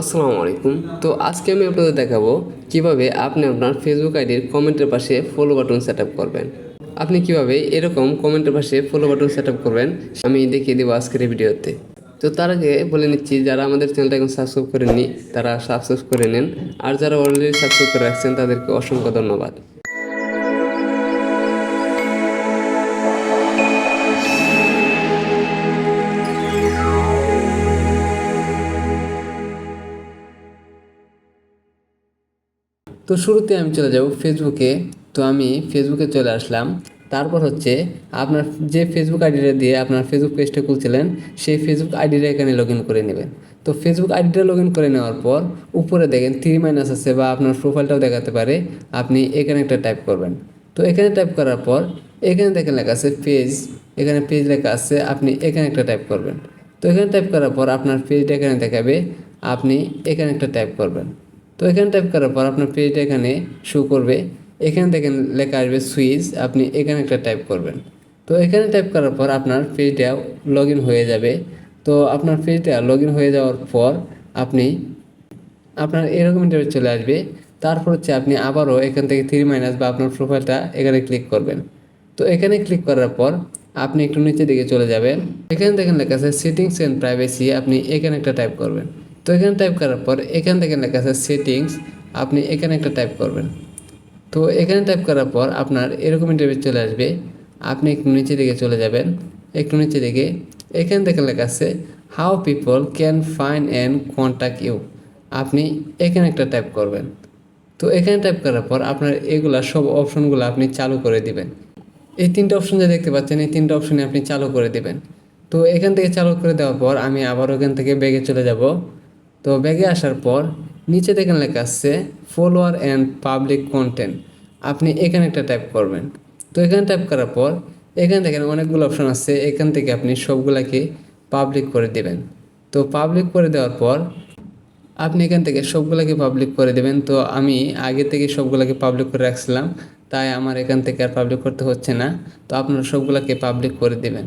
আসসালামু আলাইকুম। তো আজকে আমি আপনাদের দেখাবো কীভাবে আপনি আপনার ফেসবুক আইডির কমেন্টের পাশে ফলো বাটন সেট করবেন। আপনি কীভাবে এরকম কমেন্টের পাশে ফলো বাটন সেট করবেন, আমি দেখিয়ে দেবো আজকের ভিডিওতে। তো তার আগে বলে নিচ্ছি, যারা আমাদের চ্যানেলটা এখন সাবস্ক্রাইব করেননি, তারা সাবস্ক্রাইব করে নেন। আর যারা অলরেডি সাবস্ক্রাইব করে রাখছেন, তাদেরকে অসংখ্য ধন্যবাদ। তো শুরুতে আমি চলে যাব ফেসবুকে তো আমি ফেসবুকে চলে আসলাম। তারপর হচ্ছে আপনার যে ফেসবুক আইডিটা দিয়ে আপনার ফেসবুক পেজটা খুলছিলেন, সেই ফেসবুক আইডিটা এখানে লগ ইন করে নেবেন। তো ফেসবুক আইডিটা লগ ইন করে নেওয়ার পর উপরে দেখেন থ্রি মাইনাস আছে বা আপনার প্রোফাইলটাও দেখাতে পারে। আপনি এখানে একটা টাইপ করবেন। তো এখানে টাইপ করার পর এখানে দেখেন লেখা আছে পেজ এখানে পেজ লেখা আছে, আপনি এখানে একটা টাইপ করবেন। তো এখানে টাইপ করার পর আপনার পেজটা এখানে দেখাবে, আপনি এখানে একটা টাইপ করবেন। তো এখানে টাইপ করার পর আপনার পেজটা এখানে শো করবে। এখানে দেখেন লেখা আসবে সুইচ, আপনি এখানে একটা টাইপ করবেন। তো এখানে টাইপ করার পর আপনার পেজটা লগ হয়ে যাবে। তো আপনার পেজটা লগ হয়ে যাওয়ার পর আপনি, আপনার এরকম ইন্টারভিউ চলে আসবে। তারপর হচ্ছে আপনি আবারও এখান থেকে থ্রি মাইনাস বা আপনার প্রোফাইলটা এখানে ক্লিক করবেন। তো এখানে ক্লিক করার পর আপনি একটু নিচের দিকে চলে যাবেন। এখানে দেখেন লেখা আছে সেটিংস অ্যান্ড প্রাইভেসি আপনি এখানে একটা টাইপ করবেন। তো এখানে টাইপ করার পর এখান থেকে লেখা আছে সেটিংস আপনি এখানে একটা টাইপ করবেন। তো এখানে টাইপ করার পর আপনার এরকম ইন্টারভিউ চলে আসবে। আপনি একটু নিচে দিকে চলে যাবেন, একটু নিচে দিকে। এখান থেকে লেখা আছে how people can find and contact you আপনি এখানে একটা টাইপ করবেন। তো এখানে টাইপ করার পর আপনার এগুলা সব অপশনগুলো আপনি চালু করে দিবেন। এই তিনটা অপশন যে দেখতে পাচ্ছেন, এই তিনটা অপশনে আপনি চালু করে দিবেন। তো এখান থেকে চালু করে দেওয়ার পর আমি আবার ওখান থেকে বেগে চলে যাব। তো ব্যাগে আসার পর নিচে দেখেন লেখা আছে ফলোয়ার অ্যান্ড পাবলিক কন্টেন্ট আপনি এখানে একটা টাইপ করবেন। তো এখানে টাইপ করার পর এখানে দেখেন অনেকগুলো অপশন আছে, এখান থেকে আপনি সবগুলাকে পাবলিক করে দেবেন। তো পাবলিক করে দেওয়ার পর আপনি এখান থেকে সবগুলোকে পাবলিক করে দেবেন। তো আমি আগে থেকে সবগুলোকে পাবলিক করে রাখছিলাম, তাই আমার এখান থেকে আর পাবলিক করতে হচ্ছে না। তো আপনারা সবগুলোকে পাবলিক করে দেবেন।